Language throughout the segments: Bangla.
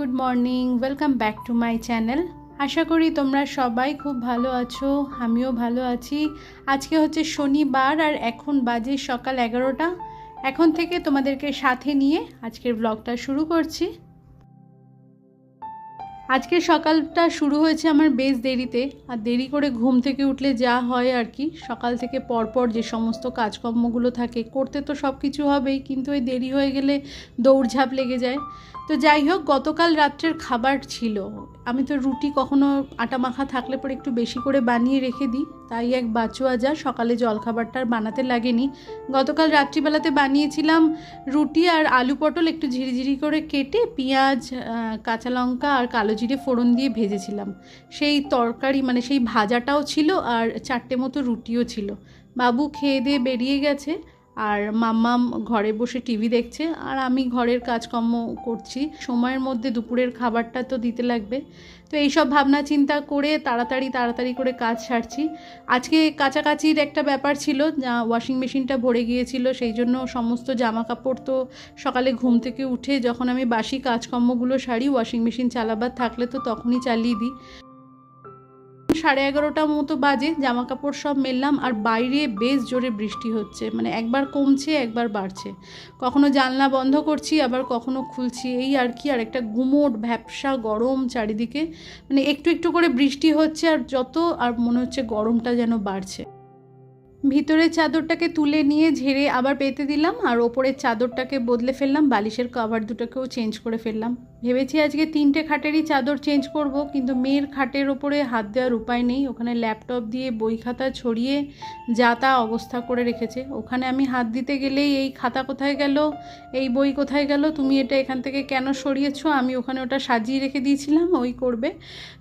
Good morning welcome back to my channel আশা করি তোমরা সবাই খুব ভালো আছো, আমিও ভালো আছি। আজকে হচ্ছে শনিবার আর এখন বাজে সকাল এগারোটা। এখন থেকে তোমাদেরকে সাথে নিয়ে আজকের ব্লগটা শুরু করছি। আজকে সকালটা শুরু হয়েছে আমার বেশ দেরিতে। আর দেরি করে ঘুম থেকে উঠলে যা হয় আর কি। সকাল থেকে পরপর যে সমস্ত কাজকর্মগুলো থাকে, করতে তো সব কিছু হবেই, কিন্তু ওই দেরি হয়ে গেলে দৌড়ঝাঁপ লেগে যায়। তো যাই হোক, গতকাল রাত্রের খাবার ছিল। আমি তো রুটি কখনো আটা মাখা থাকলে পরে একটু বেশি করে বানিয়ে রেখে দিই। তাই এক বাচুয়া যা সকালে জলখাবারটা আর বানাতে লাগেনি। গতকাল রাত্রিবেলাতে বানিয়েছিলাম রুটি আর আলু পটল একটু ঝিরিঝিরি করে কেটে পেঁয়াজ কাঁচা লঙ্কা আর কালো জিরে ফোড়ন দিয়ে ভেজেছিলাম। সেই তরকারি মানে সেই ভাজাটাও ছিল আর চারটে মতো রুটিও ছিল। বাবু খেয়ে দিয়ে বেরিয়ে গেছে। আর মাম্মাম ঘরে বসে টিভি দেখছে, আর আমি ঘরের কাজকর্ম করছি। সময়ের মধ্যে দুপুরের খাবারটা তো দিতে লাগবে। তো এইসব ভাবনা চিন্তা করে তাড়াতাড়ি তাড়াতাড়ি করে কাজ সারছি। আজকে কাছাকাছির একটা ব্যাপার ছিল, যা ওয়াশিং মেশিনটা ভরে গিয়েছিল, সেই জন্য সমস্ত জামা কাপড় তো সকালে ঘুম থেকে উঠে যখন আমি বাসি কাজকর্মগুলো সারি, ওয়াশিং মেশিন চালাবার থাকলে তো তখনই চালিয়ে দিই। সাড়ে এগারোটা মতো বাজে জামা কাপড় সব মেললাম আর বাইরে বেশ জোরে বৃষ্টি হচ্ছে মানে একবার কমছে, একবার বাড়ছে। কখনো জানলা বন্ধ করছি, আবার কখনো খুলছি, এই আর কি, আর একটা গুমোট ভ্যাপসা গরম চারিদিকে মানে একটু একটু করে বৃষ্টি হচ্ছে আর যত, আর মনে হচ্ছে গরমটা যেন বাড়ছে। ভিতরের চাদরটাকে তুলে নিয়ে ঝেড়ে আবার পেতে দিলাম, আর ওপরের চাদরটাকে বদলে ফেললাম, বালিশের কভার দুটোকেও চেঞ্জ করে ফেললাম। ভেবেছি আজকে তিনটে খাটেরই চাদর চেঞ্জ করব, কিন্তু মেয়ের খাটের ওপরে হাত দেওয়ার উপায় নেই। ওখানে ল্যাপটপ দিয়ে বই খাতা ছড়িয়ে যা তা অবস্থা করে রেখেছে। ওখানে আমি হাত দিতে গেলেই এই খাতা কোথায় গেল, এই বই কোথায় গেল, তুমি এটা এখান থেকে কেন সরিয়েছ? আমি ওখানে ওটা সাজিয়ে রেখে দিয়েছিলাম, ওই করবে।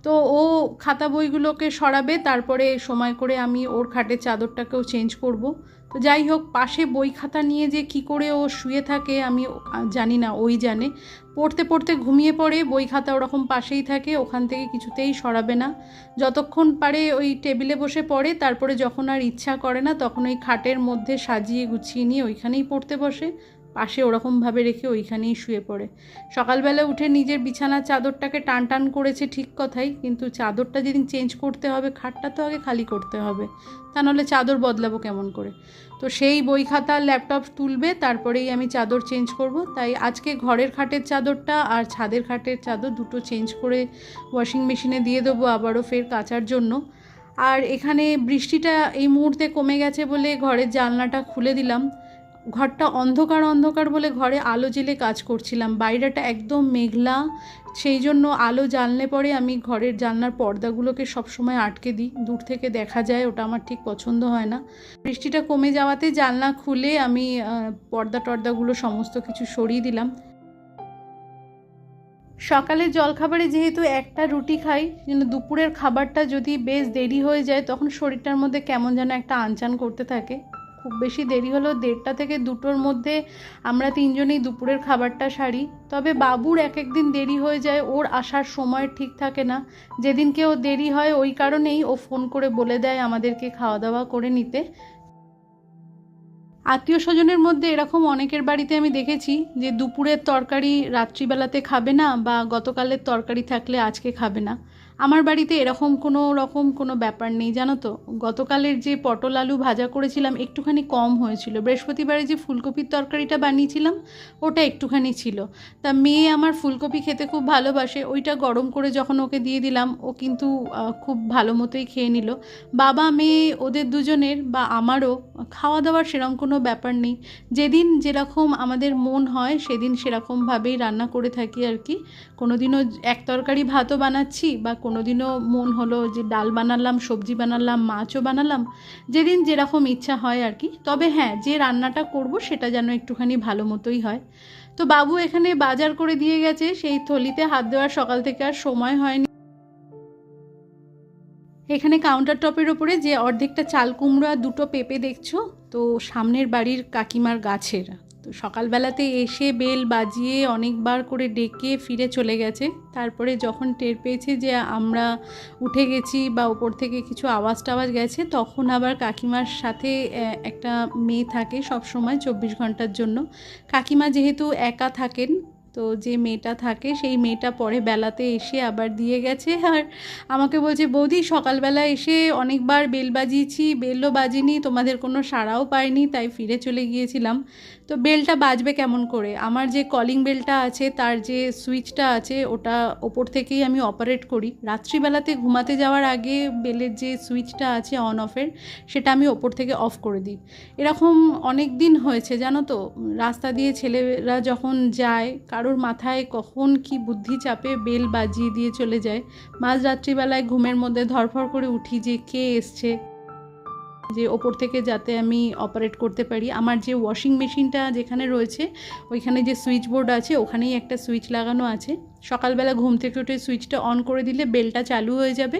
তো ও খাতা বইগুলোকে সরাবে, তারপরে সময় করে আমি ওর খাটের চাদরটাকেও চেঞ্জ করব। তো যাই হোক, পাশে বই খাতা নিয়ে যে কি করে ও শুয়ে থাকে, আমি জানি না, ওই জানে। পড়তে পড়তে ঘুমিয়ে পড়ে, বই খাতা ওরকম পাশেই থাকে, ওখান থেকে কিছুতেই সরাবে না। যতক্ষণ পারে ওই টেবিলে বসে পড়ে, তারপরে যখন আর ইচ্ছা করে না, তখন ওই খাটের মধ্যে সাজিয়ে গুছিয়ে নিয়ে ওইখানেই পড়তে বসে। পাশে ওরকমভাবে রেখে ওইখানেই শুয়ে পড়ে। সকালবেলা উঠে নিজের বিছানার চাদরটাকে টান টান করেছে ঠিক কথাই, কিন্তু চাদরটা যেদিন চেঞ্জ করতে হবে, খাটটা তো আগে খালি করতে হবে, তা নাহলে চাদর বদলাবো কেমন করে? তো সেই বই খাতা, ল্যাপটপ তুলবে, তারপরেই আমি চাদর চেঞ্জ করব। তাই আজকে ঘরের খাটের চাদরটা আর ছাদের খাটের চাদর দুটো চেঞ্জ করে ওয়াশিং মেশিনে দিয়ে দেবো আবারও ফের কাচার জন্য। আর এখানে বৃষ্টিটা এই মুহূর্তে কমে গেছে বলে ঘরের জানলাটা খুলে দিলাম। ঘরটা অন্ধকার অন্ধকার বলে ঘরে আলো জেলে কাজ করছিলাম। বাইরেটা একদম মেঘলা, সেই জন্য আলো জানলে পরে আমি ঘরের জানলার পর্দাগুলোকে সবসময় আটকে দিই। দূর থেকে দেখা যায় ওটা আমার ঠিক পছন্দ হয় না। বৃষ্টিটা কমে যাওয়াতে জানলা খুলে আমি পর্দা টর্দাগুলো সমস্ত কিছু সরিয়ে দিলাম। সকালে জলখাবারে যেহেতু একটা রুটি খাই, কিন্তু দুপুরের খাবারটা যদি বেশ দেরি হয়ে যায়, তখন শরীরটার মধ্যে কেমন যেন একটা আনচান করতে থাকে। খুব বেশি দেরি হলেও দেড়টা থেকে দুটোর মধ্যে আমরা তিনজনেই দুপুরের খাবারটা সারি। তবে বাবুর এক একদিন দেরি হয়ে যায়, ওর আসার সময় ঠিক থাকে না। যেদিনকে ও দেরি হয়, ওই কারণেই ও ফোন করে বলে দেয় আমাদেরকে খাওয়া দাওয়া করে নিতে। আত্মীয় স্বজনের মধ্যে এরকম অনেকের বাড়িতে আমি দেখেছি যে দুপুরের তরকারি রাত্রিবেলাতে খাবে না বা গতকালের তরকারি থাকলে আজকে খাবে না। আমার বাড়িতে এরকম কোনো রকম কোনো ব্যাপার নেই, জানো তো? গতকালের যে পটল আলু ভাজা করেছিলাম, একটুখানি কম হয়েছিল। বৃহস্পতিবারে যে ফুলকপির তরকারিটা বানিয়েছিলাম, ওটা একটুখানি ছিল। তা মেয়ে আমার ফুলকপি খেতে খুব ভালোবাসে। ওইটা গরম করে যখন ওকে দিয়ে দিলাম, ও কিন্তু খুব ভালো মতোই খেয়ে নিল। বাবা, মেয়ে, ওদের দুজনের বা আমারও খাওয়া দাওয়ার সেরকম কোনো ব্যাপার নেই। যেদিন যেরকম আমাদের মন হয়, সেদিন সেরকমভাবেই রান্না করে থাকি আর কি। কোনো দিনও এক তরকারি ভাতও বানাচ্ছি বা কোনো দিনও মন হলো যে ডাল বানালাম, সবজি বানালাম, মাছও বানালাম, যেদিন যেরকম ইচ্ছা হয় আর কি। তবে হ্যাঁ যে রান্নাটা করব সেটা যেন একটুখানি ভালো মতোই হয়। তো বাবু এখানে বাজার করে দিয়ে গেছে, সেই থলিতে হাত দেওয়ার সকাল থেকে আর সময় হয়নি। এখানে কাউন্টার টপের ওপরে যে অর্ধেকটা চাল কুমড়ো দুটো পেঁপে দেখছ, তো সামনের বাড়ির কাকিমার গাছের। তো সকালবেলাতে এসে বেল বাজিয়ে অনেকবার করে ডেকে ফিরে চলে গেছে। তারপরে যখন টের পেয়েছে যে আমরা উঠে গেছি বা ওপর থেকে কিছু আওয়াজ টাওয়াজ গেছে, তখন আবার কাকিমার সাথে একটা মেয়ে থাকে সব সময় চব্বিশ ঘণ্টার জন্য। কাকিমা যেহেতু একা থাকেন, তো যে মেয়েটা থাকে সেই মেয়েটা পরে বেলাতে এসে আবার দিয়ে গেছে। আর আমাকে বলছে, বৌদি, সকালবেলা এসে অনেকবার বেল বাজিয়েছি, বেলও বাজিনি, তোমাদের কোনো সাড়াও পাইনি। তাই ফিরে চলে গিয়েছিলাম। তো বেলটা বাজবে কেমন করে? আমার যে কলিং বেলটা আছে, তার যে সুইচটা আছে, ওটা ওপর থেকেই আমি অপারেট করি। রাত্রিবেলাতে ঘুমাতে যাওয়ার আগে বেলের যে সুইচটা আছে অন অফের সেটা আমি ওপর থেকে অফ করে দিই। এরকম অনেক দিন হয়েছে, জানো তো? রাস্তা দিয়ে ছেলেরা যখন যায়, কারোর মাথায় কখন কি বুদ্ধি চাপে বেল বাজিয়ে দিয়ে চলে যায়। মাঝ রাত্রিবেলায় ঘুমের মধ্যে ধরফর করে উঠি যে কে এসছে যে ওপর থেকে যাতে আমি অপারেট করতে পারি। আমার যে ওয়াশিং মেশিনটা যেখানে রয়েছে, ওইখানে যে সুইচ বোর্ড আছে, ওখানেই একটা সুইচ লাগানো আছে। সকালবেলা ঘুম থেকে উঠে সুইচটা অন করে দিলে বেলটা চালু হয়ে যাবে।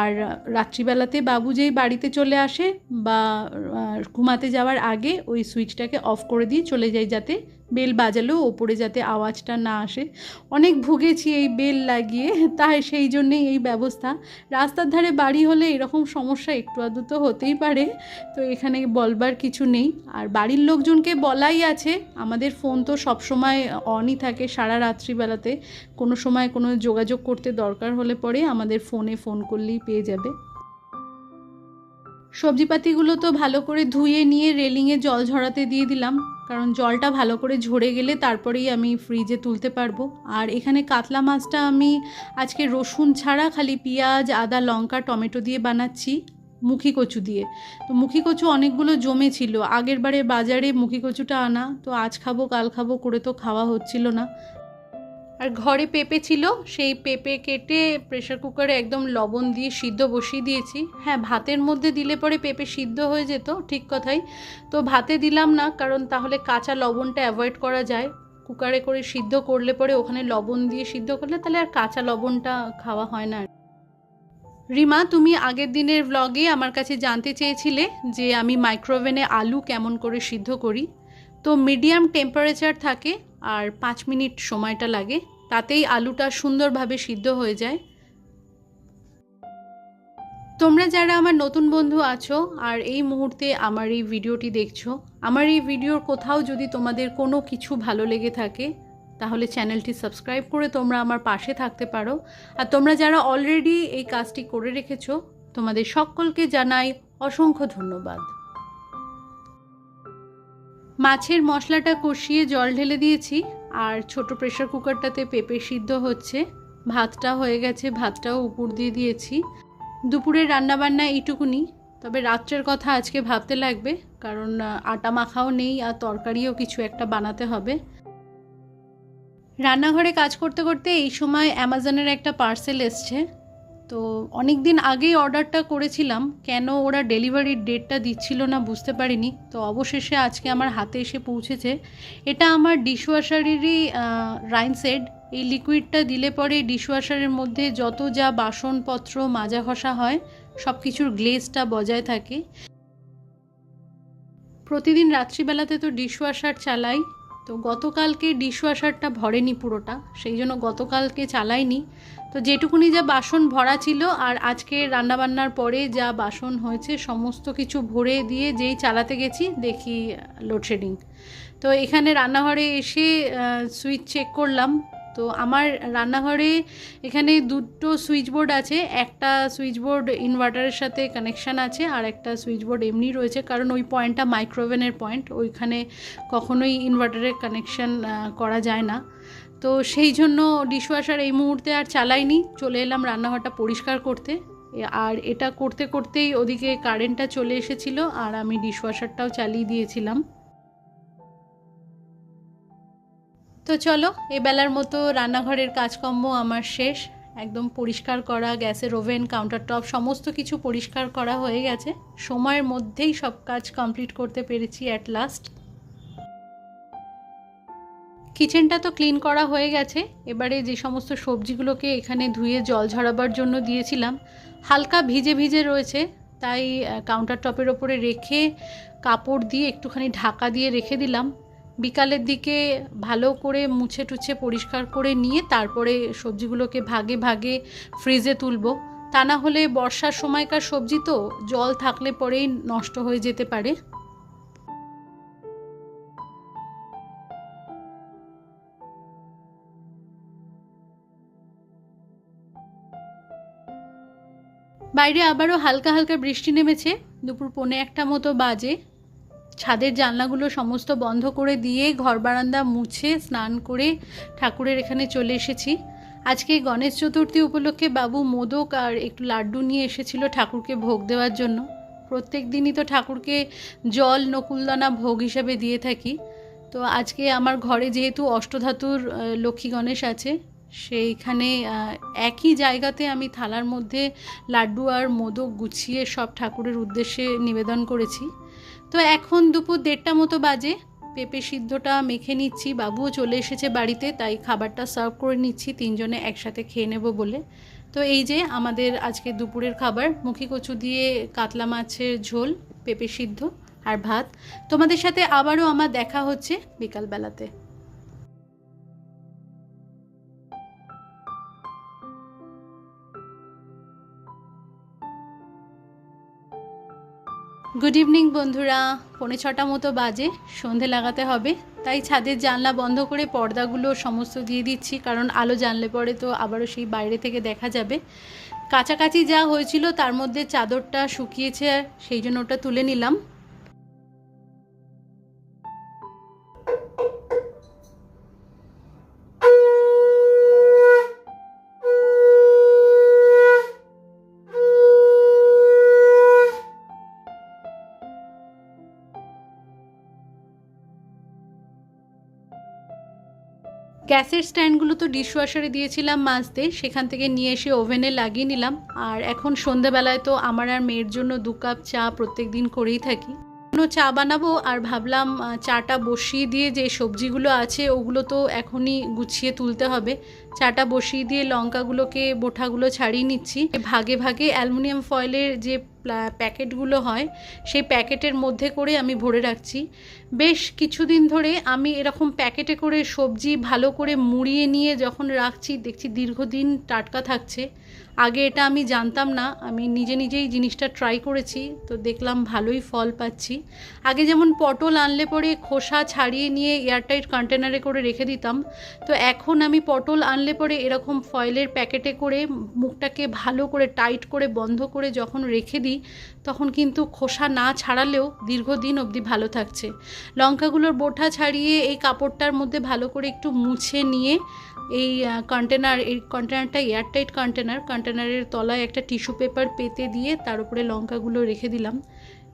আর রাত্রিবেলাতে বাবু যেই বাড়িতে চলে আসে বা ঘুমাতে যাওয়ার আগে ওই সুইচটাকে অফ করে দিয়ে চলে যায় যাতে বেল বাজালেও ওপরে যাতে আওয়াজটা না আসে। অনেক ভুগেছি এই বেল লাগিয়ে, তাই সেই জন্যেই এই ব্যবস্থা। রাস্তার ধারে বাড়ি হলে এরকম সমস্যা একটু আধটু তো হতেই পারে, তো এখানে বলবার কিছু নেই। আর বাড়ির লোকজনকে বলাই আছে, আমাদের ফোন তো সবসময় অনই থাকে সারা রাত্রিবেলাতে। কোনো সময় কোনো যোগাযোগ করতে দরকার হলে পরে আমাদের ফোনে ফোন করলেই পেয়ে যাবে। সবজিপাতিগুলো তো ভালো করে ধুয়ে নিয়ে রেলিংয়ে জল ঝরাতে দিয়ে দিলাম, কারণ জলটা ভালো করে ঝরে গেলে তারপরেই আমি ফ্রিজে তুলতে পারব। আর এখানে কাতলা মাছটা আমি আজকে রসুন ছাড়া খালি পেঁয়াজ, আদা, লঙ্কা, টমেটো দিয়ে বানাচ্ছি মুখি কচু দিয়ে। তো মুখি কচু অনেকগুলো জমে ছিল, আগের বারে বাজারে মুখি কচুটা আনা, তো আজ খাব, কাল খাব করে তো খাওয়া হচ্ছিল না। আর ঘরে পেঁপে ছিল, সেই পেঁপে কেটে প্রেশার কুকারে একদম লবণ দিয়ে সিদ্ধ বসিয়ে দিয়েছি। হ্যাঁ ভাতের মধ্যে দিলে পরে পেঁপে সিদ্ধ হয়ে যেত, ঠিক কথাই। তো ভাতে দিলাম না, কারণ তাহলে কাঁচা লবণটা অ্যাভয়েড করা যায়। কুকারে করে সিদ্ধ করলে পরে ওখানে লবণ দিয়ে সিদ্ধ করলে তাহলে আর কাঁচা লবণটা খাওয়া হয় না। রিমা, তুমি আগের দিনের ব্লগে আমার কাছে জানতে চেয়েছিলে যে আমি মাইক্রোওভেনে আলু কেমন করে সিদ্ধ করি। তো মিডিয়াম টেম্পারেচার থাকে আর পাঁচ মিনিট সময়টা লাগে, তাতেই আলুটা সুন্দরভাবে সিদ্ধ হয়ে যায়। তোমরা যারা আমার নতুন বন্ধু আছো আর এই মুহূর্তে আমার এই ভিডিওটি দেখছ, আমার এই ভিডিওর কোথাও যদি তোমাদের কোনো কিছু ভালো লেগে থাকে, তাহলে চ্যানেলটি সাবস্ক্রাইব করে তোমরা আমার পাশে থাকতে পারো। আর তোমরা যারা অলরেডি এই কাজটি করে রেখেছো, তোমাদের সকলকে জানাই অসংখ্য ধন্যবাদ। মাছের মশলাটা কষিয়ে জল ঢেলে দিয়েছি, আর ছোট প্রেশার কুকারটাতে পেঁপে সিদ্ধ হচ্ছে। ভাতটা হয়ে গেছে, ভাতটাও উপর দিয়ে দিয়েছি। দুপুরের রান্নাবান্না এইটুকুনি, তবে রাত্রের কথা আজকে ভাবতে লাগবে, কারণ আটা মাখাও নেই আর তরকারিও কিছু একটা বানাতে হবে। রান্নাঘরে কাজ করতে করতে এই সময় অ্যামাজনের একটা পার্সেল এসছে। তো অনেক দিন আগেই অর্ডারটা করেছিলাম, কেন ওরা ডেলিভারির ডেটটা দিচ্ছিল না বুঝতে পারিনি। তো অবশেষে আজকে আমার হাতে এসে পৌঁছেছে। এটা আমার ডিশওয়াশারেরই রাইন সেড এই লিকুইডটা দিলে পরে ডিশওয়াশারের মধ্যে যত যা বাসনপত্র মাজা ঘষা হয় সব কিছুর গ্লেজটা বজায় থাকে। প্রতিদিন রাত্রিবেলাতে তো ডিশওয়াশার চালাই, তো গতকালকে ডিশওয়াশারটা ভরেনি পুরোটা, সেই জন্য গতকালকে চালাইনি। তো যেটুকুনি যা বাসন ভরা ছিল আর আজকে রান্নাবান্নার পরে যা বাসন হয়েছে, সমস্ত কিছু ভরে দিয়ে যেই চালাতে গেছি, দেখি লোডশেডিং তো এখানে রান্নাঘরে এসে সুইচ চেক করলাম। তো আমার রান্নাঘরে এখানে দুটো সুইচ বোর্ড আছে। একটা সুইচ বোর্ড ইনভার্টারের সাথে কানেকশান আছে আর একটা সুইচ বোর্ড এমনি রয়েছে, কারণ ওই পয়েন্টটা মাইক্রোওভেনের পয়েন্ট ওইখানে কখনোই ইনভার্টারের কানেকশান করা যায় না। তো সেই জন্য ডিশওয়াশার এই মুহূর্তে আর চালাইনি। চলে এলাম রান্নাঘরটা পরিষ্কার করতে। আর এটা করতে করতেই ওদিকে কারেন্টটা চলে এসেছিল আর আমি ডিশওয়াশারটাও চালিয়ে দিয়েছিলাম। তো চলো এবেলার মতো রান্নাঘরের কাজকর্ম আমার শেষ। একদম পরিষ্কার করা, গ্যাসের ওভেন কাউন্টার টপ সমস্ত কিছু পরিষ্কার করা হয়ে গেছে। সময়ের মধ্যেই সব কাজ কমপ্লিট করতে পেরেছি অ্যাট লাস্ট কিচেনটা তো ক্লিন করা হয়ে গেছে। এবারে যে সমস্ত সবজিগুলোকে এখানে ধুয়ে জল ঝরাবার জন্য দিয়েছিলাম, হালকা ভিজে ভিজে রয়েছে। তাই কাউন্টার টপের ওপরে রেখে কাপড় দিয়ে একটুখানি ঢাকা দিয়ে রেখে দিলাম। বিকালের দিকে ভালো করে মুছে টুছে পরিষ্কার করে নিয়ে তারপরে সবজিগুলোকে ভাগে ভাগে ফ্রিজে তুলবো। তা না হলে বর্ষার সময়কার সবজি তো জল থাকলে পরেই নষ্ট হয়ে যেতে পারে। বাইরে আবারও হালকা হালকা বৃষ্টি নেমেছে। দুপুর পৌনে একটা মতো বাজে। ছাদের জানলাগুলো সমস্ত বন্ধ করে দিয়ে ঘর বারান্দা মুছে স্নান করে ঠাকুরের এখানে চলে এসেছি। আজকে গণেশ চতুর্থী উপলক্ষে বাবু মোদক আর একটু লাড্ডু নিয়ে এসেছিল ঠাকুরকে ভোগ দেওয়ার জন্য। প্রত্যেক দিনই তো ঠাকুরকে জল, নকুলদানা ভোগ হিসাবে দিয়ে থাকি। তো আজকে আমার ঘরে যেহেতু অষ্টধাতুর লক্ষ্মী গণেশ আছে সেইখানে একই জায়গাতে আমি থালার মধ্যে লাড্ডু আর মোদক গুছিয়ে সব ঠাকুরের উদ্দেশ্যে নিবেদন করেছি। তো এখন দুপুর দেড়টা মতো বাজে, পেঁপে সিদ্ধটা মেখে নিচ্ছি, বাবুও চলে এসেছে বাড়িতে, তাই খাবারটা সার্ভ করে নিচ্ছি, তিনজনে একসাথে খেয়ে নেব বলে। তো এই যে আমাদের আজকে দুপুরের খাবার, মুখি কচু দিয়ে কাতলা মাছের ঝোল, পেঁপে সিদ্ধ আর ভাত। তোমাদের সাথে আবারও আমার দেখা হচ্ছে বিকালবেলাতে। গুড ইভিনিং বন্ধুরা। পৌনে ছটা মতো বাজে, সন্ধে লাগাতে হবে। তাই ছাদের জানলা বন্ধ করে পর্দাগুলো সমস্ত দিয়ে দিচ্ছি, কারণ আলো জানলে পরে তো আবারও সেই বাইরে থেকে দেখা যাবে। কাছাকাছি যা হয়েছিল, তার মধ্যে চাদরটা শুকিয়েছে, সেই জন্য ওটা তুলে নিলাম। গ্যাসের স্ট্যান্ডগুলো তো ডিশওয়াশারে দিয়েছিলাম মাজতে, সেখান থেকে নিয়ে এসে ওভেনে লাগিয়ে নিলাম। আর এখন সন্ধেবেলায় তো আমার আর মেয়ের জন্য দু কাপ চা প্রত্যেক দিন করেই থাকি। কোনো চা বানাবো আর ভাবলাম চাটা বসিয়ে দিয়ে যে সবজিগুলো আছে ওগুলো তো এখনই গুছিয়ে তুলতে হবে। চাটা বসিয়ে দিয়ে লঙ্কাগুলোকে, বোঠাগুলো ছাড়িয়ে নিচ্ছি। ভাগে ভাগে অ্যালুমিনিয়াম ফয়েলের যে প্যাকেটগুলো হয়, সেই প্যাকেটের মধ্যে করে আমি ভরে রাখছি। বেশ কিছুদিন ধরে আমি এরকম প্যাকেটে করে সবজি ভালো করে মুড়িয়ে নিয়ে যখন রাখছি, দেখছি দীর্ঘদিন টাটকা থাকছে। আগে এটা আমি জানতাম না, আমি নিজে নিজেই জিনিসটা ট্রাই করেছি, তো দেখলাম ভালোই ফল পাচ্ছি। আগে যেমন পটল আনলে পরে খোসা ছাড়িয়ে নিয়ে এয়ারটাইট কন্টেনারে করে রেখে দিতাম, তো এখন আমি পটল আনলে পরে এরকম ফয়েলের প্যাকেটে করে মুখটাকে ভালো করে টাইট করে বন্ধ করে যখন রেখে দিই তখন কিন্তু খোসা না ছাড়ালেও দীর্ঘদিন অবধি ভালো থাকছে। লঙ্কাগুলোর বোঠা ছাড়িয়ে এই কাপড়টার মধ্যে ভালো করে একটু মুছে নিয়ে এই কন্টেনার এই কন্টেনারটা এয়ারটাইট কন্টেনার কন্টেনারের তলায় একটা টিস্যু পেপার পেতে দিয়ে তার উপরে লঙ্কাগুলো রেখে দিলাম।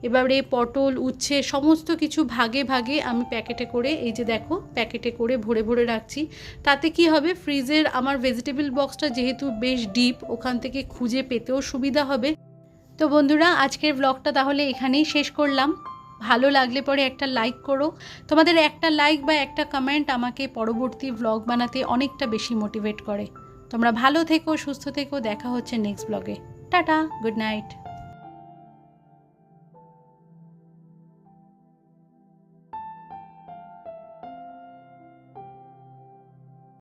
এবারে পটল, উচ্ছে সমস্ত কিছু ভাগে ভাগে আমি প্যাকেটে করে, এই যে দেখো, প্যাকেটে করে ভরে ভরে রাখছি। তাতে কি হবে? ফ্রিজের আমার ভেজিটেবল বক্সটা যেহেতু বেশ ডিপ ওখান থেকে খুঁজে পেতেও সুবিধা হবে। তো বন্ধুরা, আজকের ব্লগটা তাহলে এখানেই শেষ করলাম। ভালো লাগলে পরে একটা লাইক করো। তোমাদের একটা লাইক বা একটা কমেন্ট আমাকে পরবর্তী ব্লগ বানাতে অনেকটা বেশি মোটিভেট করে। তোমরা ভালো থেকো, সুস্থ থেকো, দেখা হচ্ছে নেক্সট ব্লগে টাটা গুড নাইট